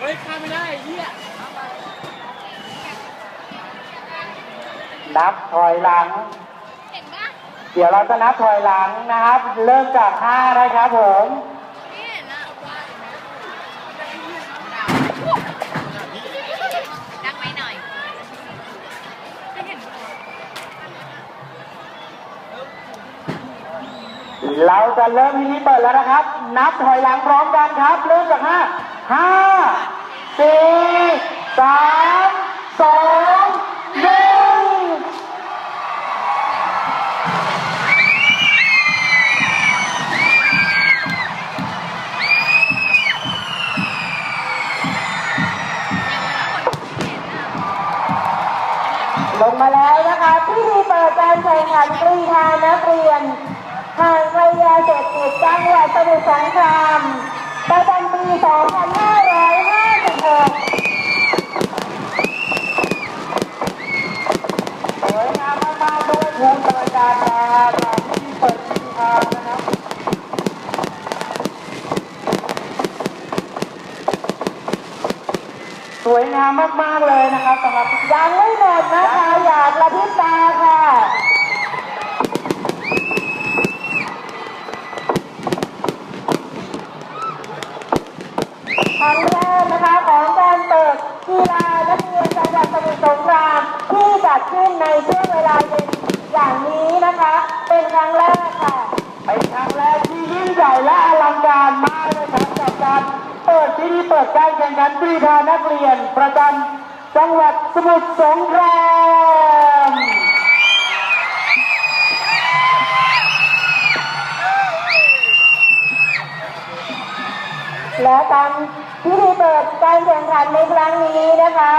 เฮ้ยข้ามไม่ได้ไอ้เหี้ยนับถอยหลัง เห็นปะเดี๋ยวเราจะนับถอยหลังนะครับ เริ่มจากห้านะครับผม ไม่เห็นอะดังไปหน่อยไม่เห็นเราจะเริ่มทีนี้เปิดแล้วนะครับ นับถอยหลังพร้อมกันครับ เริ่มจากห้าห้า ลงมาแล้วนะคะพิธีเปิดการแข่งขันกรีธานักเรียนทางพยาเสพติดจังหวัดสมุทรสงครามประจำปี 2556สวยงามมากๆด้วยภูมิปัญญาการจากพิธีเปิดกรีธานะครับ สวยงามมากๆเลยนะครับสำหรับยังไม่หมดนะคะอยากระพริบตาค่ะครั้งแรกนะคะของการเปิดกีฬานักเรียนจังหวัดสมุทรสงครามที่จัดขึ้นในช่วงเวลาเย็นอย่างนี้นะคะ เป็นครั้งแรกค่ะ เป็นครั้งแรกที่ยิ่งใหญ่และอลังการมากเลยครับกับการเที่เปิดการแข่งขันกรีฑานักเรียน ประจำจังหวัดสมุทรสงครามและการพิธีเปิดการแข่งขันในครั้งนี้นะคะ